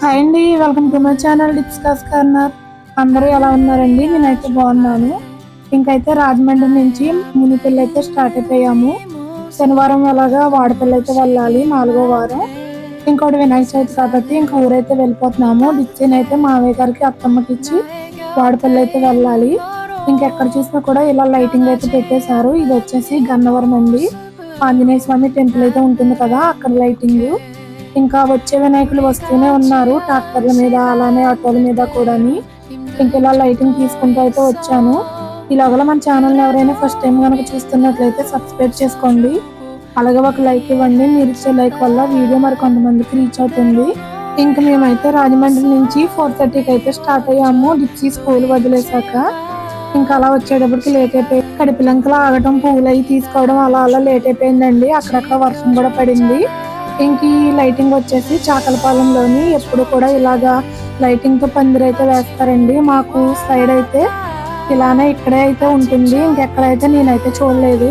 Hi అండి welcome to my channel discuss corner అందరూ ఎలా ఉన్నారండి? నేనైతే బాగున్నాను. ఇంకైతే రాజమండ్రి నుంచి మునిపల్లి అయితే స్టార్ట్ అయిపోయాము. శనివారం అలాగా వాడపల్లి అయితే వెళ్ళాలి నాలుగో వారం. ఇంకోటి వినాయక చవితి కాబట్టి ఇంక ఊరైతే వెళ్ళిపోతున్నాము. డిచ్చిన్ అయితే మావయ్య గారికి అత్తమ్మకి ఇచ్చి వాడపల్లి అయితే వెళ్ళాలి. ఇంకెక్కడ చూసినా కూడా ఇలా లైటింగ్ అయితే పెట్టేశారు. ఇది వచ్చేసి గన్నవరం అండి. ఆంజనేయ స్వామి టెంపుల్ అయితే ఉంటుంది కదా అక్కడ లైటింగ్ ఇంకా వచ్చే వినాయకులు వస్తూనే ఉన్నారు. ట్రాక్టర్ల మీద అలానే ఆటోల మీద కూడా ఇంక ఇలా లైటింగ్ తీసుకుంటూ అయితే వచ్చాను. ఇలాగ మన ఛానల్ ఎవరైనా ఫస్ట్ టైం కనుక చూస్తున్నట్లయితే సబ్స్క్రైబ్ చేసుకోండి. అలాగే ఒక లైక్ ఇవ్వండి. మీరు ఇచ్చే లైక్ వల్ల వీడియో మరి కొంతమందికి రీచ్ అవుతుంది. ఇంకా మేమైతే రాజమండ్రి నుంచి ఫోర్ థర్టీకి అయితే స్టార్ట్ అయ్యాము. డిచ్చి స్కూల్ వదిలేసాక ఇంకా అలా వచ్చేటప్పటికి లేట్ అయిపోయి కడిపిలంకలు ఆగటం పువ్వులు అవి తీసుకోవడం అలా అలా లేట్ అయిపోయిందండి. అక్కడక్కడ వర్షం కూడా పడింది. ఇంక ఈ లైటింగ్ వచ్చేసి చాకలపాలెంలోని ఎప్పుడు కూడా ఇలాగా లైటింగ్తో పందిరైతే వేస్తారండి. మాకు సైడ్ అయితే ఇలానే ఇక్కడే అయితే ఉంటుంది. ఇంకెక్కడైతే నేనైతే చూడలేదు.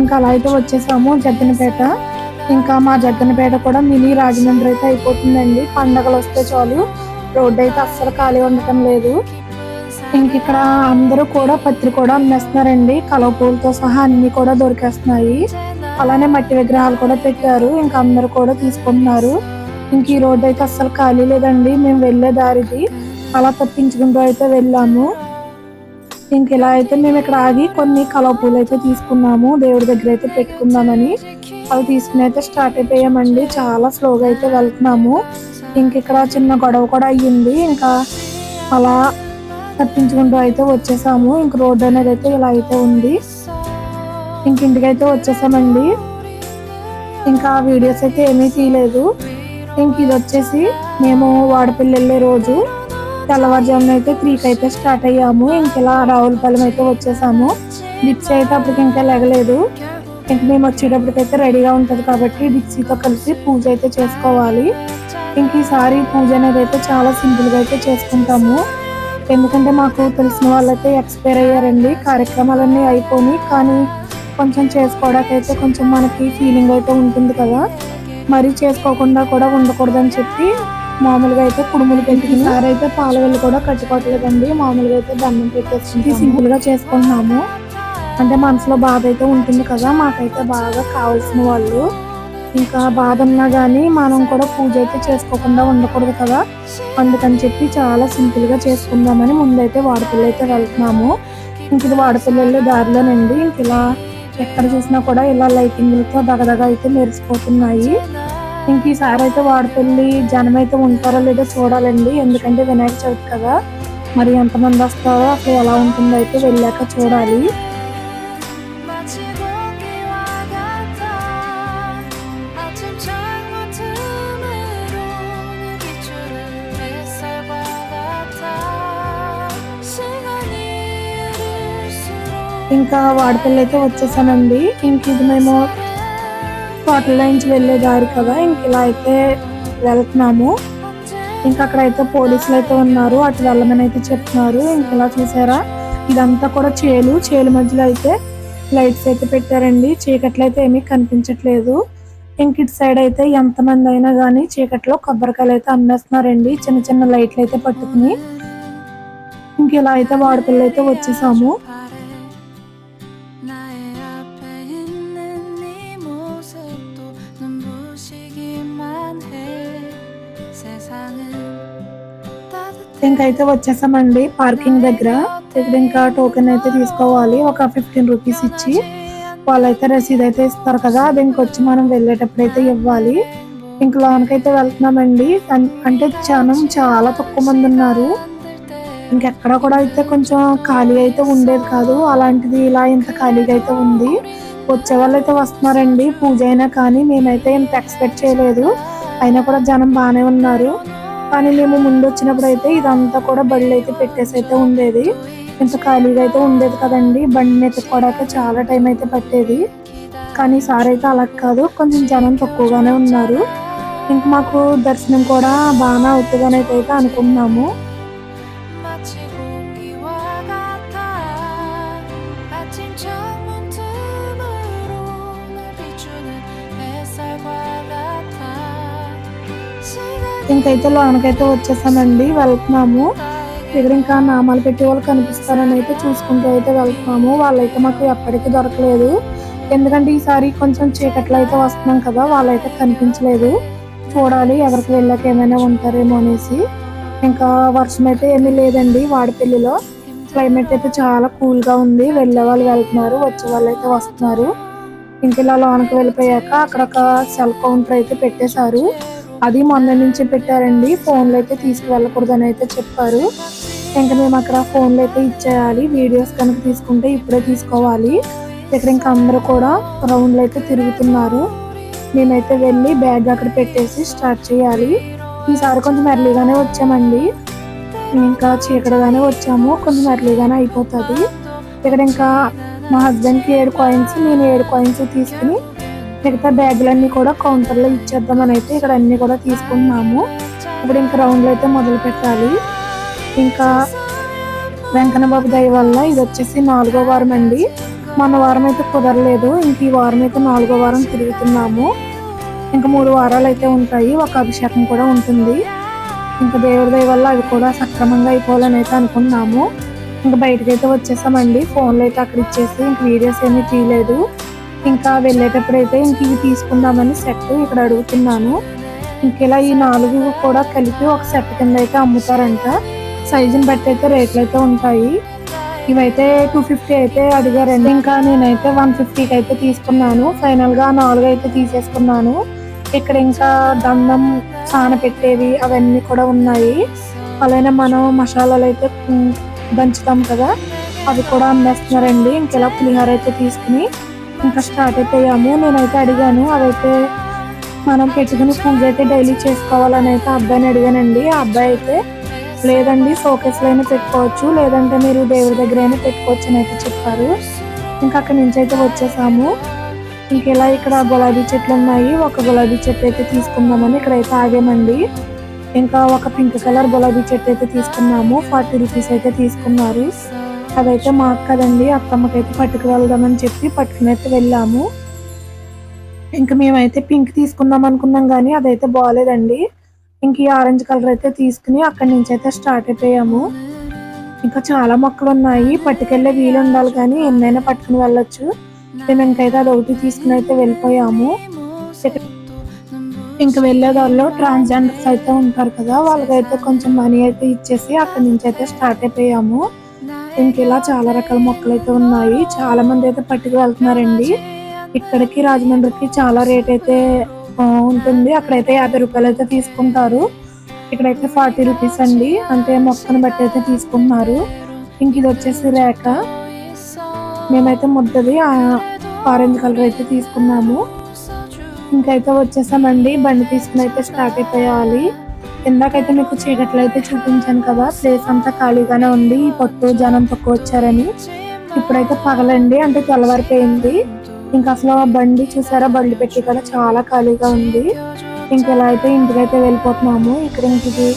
ఇంకా అలా అయితే వచ్చేసాము జగ్గనపేట. ఇంకా మా జగ్గనపేట కూడా మినీ రాజమండ్రి అయితే అయిపోతుందండి. పండగలు వస్తే చాలు. రోడ్డు అయితే అస్సలు ఖాళీ ఉండటం లేదు. ఇంక ఇక్కడ అందరూ కూడా పత్రి కూడా అమ్మేస్తున్నారండి. కలవ పూలతో సహా అన్ని కూడా దొరికేస్తున్నాయి. అలానే మట్టి విగ్రహాలు కూడా పెట్టారు. ఇంకా అందరు కూడా తీసుకుంటున్నారు. ఇంక ఈ రోడ్డు అయితే అస్సలు ఖాళీ లేదండి. మేము వెళ్ళే దారిది. అలా తప్పించుకుంటూ అయితే వెళ్ళాము. ఇంక ఇలా అయితే మేము ఇక్కడ ఆగి కొన్ని కలవ పూలు అయితే తీసుకున్నాము. దేవుడి దగ్గర అయితే పెట్టుకుందామని. అవి తీసుకుని అయితే స్టార్ట్ అయిపోయామండి. చాలా స్లోగా అయితే వెళ్తున్నాము. ఇంక ఇక్కడ చిన్న గొడవ కూడా అయ్యింది. ఇంకా అలా తప్పించుకుంటూ అయితే వచ్చేసాము. ఇంక రోడ్డు అనేది అయితే ఇలా అయితే ఉంది. ఇంక ఇంటికైతే వచ్చేసామండి. ఇంకా వీడియోస్ అయితే ఏమీ తీయలేదు. ఇంక ఇది వచ్చేసి మేము వాడపల్లి వెళ్ళే రోజు తెల్లవారుజామున అయితే త్రీకి అయితే స్టార్ట్ అయ్యాము. ఇంక ఇలా రావులపాలెం అయితే వచ్చేసాము. డిప్సీ అయితే అప్పటికి ఇంకా లెగలేదు. ఇంక మేము వచ్చేటప్పటికైతే రెడీగా ఉంటుంది కాబట్టి డిప్సీతో కలిసి పూజ అయితే చేసుకోవాలి. ఇంక ఈసారి పూజ అనేది అయితే చాలా సింపుల్గా అయితే చేసుకుంటాము. ఎందుకంటే మాకు తెలిసిన వాళ్ళైతే ఎక్స్పైర్ అయ్యారండి. కార్యక్రమాలన్నీ అయిపోయి కానీ కొంచెం చేసుకోవడానికి అయితే కొంచెం మనకి ఫీలింగ్ అయితే ఉంటుంది కదా. మరీ చేసుకోకుండా కూడా ఉండకూడదని చెప్పి మామూలుగా అయితే కుడుములు పెట్టి సార్ అయితే కూడా కట్టుకోవట్లేదండి. మామూలుగా అయితే దండం పెట్టేసి సింపుల్గా చేసుకుంటున్నాము. అంటే మనసులో బాధ అయితే ఉంటుంది కదా. మాకైతే బాగా కావాల్సిన వాళ్ళు. ఇంకా బాధ ఉన్నా కానీ మనం కూడా పూజ అయితే చేసుకోకుండా ఉండకూడదు కదా. అందుకని చెప్పి చాలా సింపుల్గా చేసుకుందామని ముందైతే వాడపల్లి అయితే వెళ్తున్నాము. ఇంక ఇది వాడపల్లి వెళ్ళే దారిలోనండి. ఇంక ఇలా ఎక్కడ చూసినా కూడా ఇలా లైటింగ్లతో దగదగ అయితే మెరిసిపోతున్నాయి. ఇంక ఈసారి అయితే వాడపల్లి జనం అయితే ఉంటారో లేదో చూడాలండి. ఎందుకంటే వినాయక చవితి కదా. మరి ఎంతమంది వస్తారో అసలు ఎలా ఉంటుందో అయితే వెళ్ళాక చూడాలి. ఇంకా వాడపల్లి అయితే వచ్చేసానండి. ఇంక ఇది మేము హోటల్ నుంచి వెళ్ళే దారి కదా ఇంక ఇలా అయితే వెళ్తున్నాము. ఇంకా అక్కడ అయితే పోలీసులు అయితే ఉన్నారు అటు వెళ్ళమని అయితే చెప్తున్నారు. ఇంక ఇలా చూసారా? ఇదంతా కూడా చేలు చేలు మధ్యలో అయితే లైట్స్ అయితే పెట్టారండి. చీకట్లో అయితే ఏమీ కనిపించట్లేదు. ఇంక ఇటు సైడ్ అయితే ఎంతమంది అయినా కానీ చీకట్లో కొబ్బరికాయలు అయితే అమ్మేస్తున్నారండి చిన్న చిన్న లైట్లు అయితే పట్టుకుని. ఇంక ఇలా అయితే వాడపల్లి అయితే వచ్చేసాము. ఇంకైతే వచ్చేసామండి. పార్కింగ్ దగ్గర. ఇక్కడ ఇంకా టోకెన్ అయితే తీసుకోవాలి. ఒక ఫిఫ్టీన్ రూపీస్ ఇచ్చి. వాళ్ళైతే రసీదు అయితే ఇస్తారు కదా. అది ఇంకొచ్చి మనం వెళ్ళేటప్పుడు అయితే ఇవ్వాలి. ఇంక లోనకైతే వెళ్తున్నామండి. అంటే జనం చాలా తక్కువ మంది ఉన్నారు. ఇంకెక్కడ కూడా అయితే కొంచెం ఖాళీ అయితే ఉండేది కాదు. అలాంటిది ఇలా ఇంత ఖాళీగా అయితే ఉంది. వచ్చే వాళ్ళు అయితే వస్తున్నారండి. పూజ అయినా కానీ మేమైతే ఇంత ఎక్స్పెక్ట్ చేయలేదు. అయినా కూడా జనం బాగానే ఉన్నారు. కానీ మేము ముందు వచ్చినప్పుడు అయితే ఇదంతా కూడా బళ్ళు అయితే పెట్టేసి అయితే ఉండేది. ఇంత ఖాళీగా అయితే ఉండేది కదండి. బండిని ఎత్తుకోవడానికి చాలా టైం అయితే పట్టేది. కానీ ఈసారి అయితే అలా కాదు. కొంచెం జనం తక్కువగానే ఉన్నారు. ఇంక మాకు దర్శనం కూడా బాగానే అవుతుందని అయితే అనుకుంటున్నాము ఇంకైతే లోనకైతే వచ్చేసామండి వెళ్తున్నాము. ఇక్కడ ఇంకా నామాలు పెట్టి వాళ్ళు కనిపిస్తారని అయితే చూసుకుంటూ అయితే వెళ్తున్నాము. వాళ్ళైతే మాకు ఎప్పటికీ దొరకలేదు. ఎందుకంటే ఈసారి కొంచెం చీకట్లో అయితే వస్తున్నాం కదా వాళ్ళైతే కనిపించలేదు. చూడాలి ఎవరికి వెళ్ళాక ఏమైనా ఉంటారేమో అనేసి. ఇంకా వర్షం అయితే ఏమీ లేదండి వాడిపల్లిలో క్లైమేట్ అయితే చాలా కూల్గా ఉంది. వెళ్ళే వాళ్ళు వెళ్తున్నారు వచ్చే వాళ్ళు అయితే వస్తున్నారు. ఇంక ఇలా లోనకి వెళ్ళిపోయాక అక్కడ ఒక సెల్ కౌంటర్ అయితే పెట్టేశారు. అది మొన్న నుంచి పెట్టారండి. ఫోన్లు అయితే తీసుకువెళ్ళకూడదని అయితే చెప్పారు. ఇంకా మేము అక్కడ ఫోన్లు అయితే ఇచ్చేయాలి. వీడియోస్ కనుక తీసుకుంటే ఇప్పుడే తీసుకోవాలి. ఇక్కడ ఇంకా అందరూ కూడా రౌండ్లు అయితే తిరుగుతున్నారు. మేమైతే వెళ్ళి బ్యాగ్ అక్కడ పెట్టేసి స్టార్ట్ చేయాలి. ఈసారి కొంచెం ఎర్లీగానే వచ్చామండి. ఇంకా చీకటిగానే వచ్చాము. కొంచెం ఎర్లీగానే అయిపోతుంది. ఇక్కడ ఇంకా మా హస్బెండ్కి ఏడు కాయిన్స్ నేను ఏడు కాయిన్స్ తీసుకుని మిగతా బ్యాగులన్నీ కూడా కౌంటర్లో ఇచ్చేద్దామని అయితే ఇక్కడ అన్ని కూడా తీసుకుంటున్నాము ఇప్పుడు ఇంకా రౌండ్లో అయితే మొదలు పెట్టాలి. ఇంకా వెంకన్న బాబు దయ వల్ల ఇది వచ్చేసి నాలుగో వారం అండి. మన వారం అయితే కుదరలేదు. ఇంక ఈ వారం అయితే నాలుగో వారం తిరుగుతున్నాము. ఇంకా మూడు వారాలు అయితే ఉంటాయి. ఒక అభిషేకం కూడా ఉంటుంది. ఇంకా దేవుడి దయ వల్ల అవి కూడా సక్రమంగా అయిపోవాలని అయితే అనుకున్నాము. ఇంకా బయటకైతే అయితే వచ్చేసామండి. ఫోన్లు అయితే అక్కడ ఇచ్చేసి ఇంక వీడియోస్ ఏమీ తీయలేదు. ఇంకా వెళ్ళేటప్పుడు అయితే ఇంక ఇవి తీసుకుందామని సెట్ ఇక్కడ అడుగుతున్నాను. ఇంకెలా ఈ నాలుగు కూడా కలిపి ఒక సెట్ కింద అయితే అమ్ముతారంట. సైజుని బట్టి అయితే రేట్లు అయితే ఉంటాయి. ఇవైతే టూ ఫిఫ్టీ అయితే అడిగారండి. ఇంకా నేనైతే వన్ ఫిఫ్టీకి అయితే తీసుకున్నాను. ఫైనల్గా నాలుగు అయితే తీసేసుకున్నాను. ఇక్కడ ఇంకా దండం సాన పెట్టేవి అవన్నీ కూడా ఉన్నాయి. అలానే మనం మసాలాలు అయితే దంచుతాం కదా. అవి కూడా అమ్మేస్తున్నారండి. ఇంకెలా పులిహోర అయితే తీసుకుని ఇంకా స్టార్ట్ అయిపోయాము. నేనైతే అడిగాను అవైతే మనం పెట్టుకుని పూజ అయితే డైలీ చేసుకోవాలని అయితే అబ్బాయిని అడిగానండి. ఆ అబ్బాయి అయితే లేదండి ఫోకస్లో అయినా పెట్టుకోవచ్చు. లేదంటే మీరు దేవుడి దగ్గర అయినా పెట్టుకోవచ్చు అని అయితే చెప్పారు. ఇంకా అక్కడి నుంచి అయితే వచ్చేసాము. ఇంకెలా ఇక్కడ గులాబీ చెట్లు ఉన్నాయి. ఒక గులాబీ చెట్టు అయితే తీసుకుందామని ఇక్కడైతే ఆగామండి. ఇంకా ఒక పింక్ కలర్ గులాబీ చెట్టు అయితే తీసుకున్నాము. ఫార్టీ రూపీస్ అయితే తీసుకున్నారు. అదైతే మాకు కదండి అత్తమ్మకైతే పట్టుకు వెళ్దామని చెప్పి పట్టుకుని అయితే వెళ్ళాము. ఇంకా మేమైతే పింక్ తీసుకుందాం అనుకున్నాం కానీ అదైతే బాగాలేదండి ఇంక ఈ ఆరెంజ్ కలర్ అయితే తీసుకుని అక్కడి నుంచి అయితే స్టార్ట్ అయిపోయాము. ఇంకా చాలా మొక్కలు ఉన్నాయి పట్టుకెళ్ళే వీలు ఉండాలి కానీ ఎన్నైనా పట్టుకుని వెళ్ళొచ్చు. మేము ఇంకైతే అది ఒకటి తీసుకుని అయితే వెళ్ళిపోయాము. ఇంకా వెళ్ళే దారిలో ట్రాన్స్జెండర్స్ అయితే ఉంటారు కదా వాళ్ళకైతే కొంచెం మనీ అయితే ఇచ్చేసి అక్కడి నుంచి అయితే స్టార్ట్ అయిపోయాము. ఇంకా ఇలా చాలా రకాల మొక్కలు అయితే ఉన్నాయి. చాలా మంది అయితే పట్టుకు వెళ్తున్నారండి. ఇక్కడికి రాజమండ్రికి చాలా రేట్ అయితే ఉంటుంది. అక్కడైతే యాభై రూపాయలు అయితే తీసుకుంటారు. ఇక్కడైతే ఫార్టీ రూపీస్ అండి. అంటే మొక్కను బట్టి అయితే తీసుకుంటున్నారు. ఇంక ఇది వచ్చేసి రేఖ. మేమైతే ముద్దది ఆరెంజ్ కలర్ అయితే తీసుకున్నాము. ఇంకైతే వచ్చేసామండి. బండి తీసుకుని అయితే స్టార్ట్ అయిపోయాలి. ఇందాకైతే మీకు చీకట్లో అయితే చూపించాను కదా ప్లేస్ అంతా ఖాళీగానే ఉంది ఈ పొట్టు జనం తక్కువ వచ్చారని. ఇప్పుడైతే పగలండి అంటే తెల్లవారిపోయింది. ఇంకా అసలు ఆ బండి చూసారా? బండి పెట్టి కూడా చాలా ఖాళీగా ఉంది. ఇంకా ఇలా అయితే ఇంటికైతే వెళ్ళిపోతున్నాము. ఇక్కడ ఇంటికి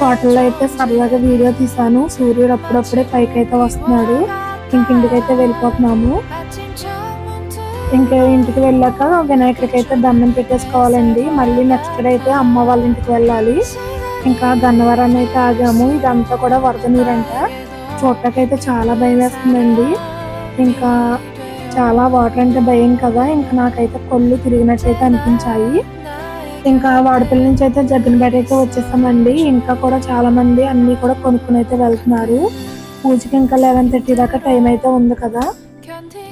హోటల్లో అయితే సరదాగా వీడియో తీసాను సూర్యుడు అప్పుడప్పుడే పైకి అయితే వస్తున్నాడు. ఇంక ఇంటికైతే వెళ్ళిపోతున్నాము. ఇంకా ఇంటికి వెళ్ళాక వినాయకుడికి అయితే దండం పెట్టేసుకోవాలండి. మళ్ళీ నెక్స్ట్ డే అయితే అమ్మ వాళ్ళ ఇంటికి వెళ్ళాలి. ఇంకా గన్నవరాన్ని అయితే ఆగాము. ఇదంతా కూడా వరద నీరంట. చూడటాకైతే చాలా భయం వేస్తుందండి. ఇంకా చాలా వాటర్ అంటే భయం కదా. ఇంకా నాకైతే కొళ్ళు తిరిగినట్టయితే అనిపించాయి. ఇంకా వాడపల్లి నుంచి అయితే జగ్గనపేట అయితే వచ్చేసామండి. ఇంకా కూడా చాలా మంది అన్నీ కూడా కొనుక్కుని అయితే వెళ్తున్నారు. పూజకి ఇంకా లెవెన్ థర్టీ దాకా టైం అయితే ఉంది కదా.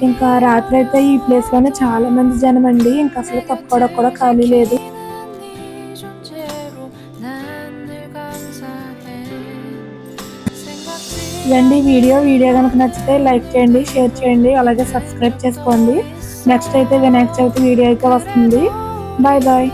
ఇంకా రాత్రి అయితే ఈ ప్లేస్లోనే చాలా మంది జనం అండి ఇంకా అసలు తప్పుకోవడం కూడా ఖాళీ లేదు. ఇదండి వీడియో. వీడియో కనుక నచ్చితే లైక్ చేయండి షేర్ చేయండి అలాగే సబ్స్క్రైబ్ చేసుకోండి. నెక్స్ట్ అయితే వినాయక చవితి వీడియో అయితే వస్తుంది. Bye bye.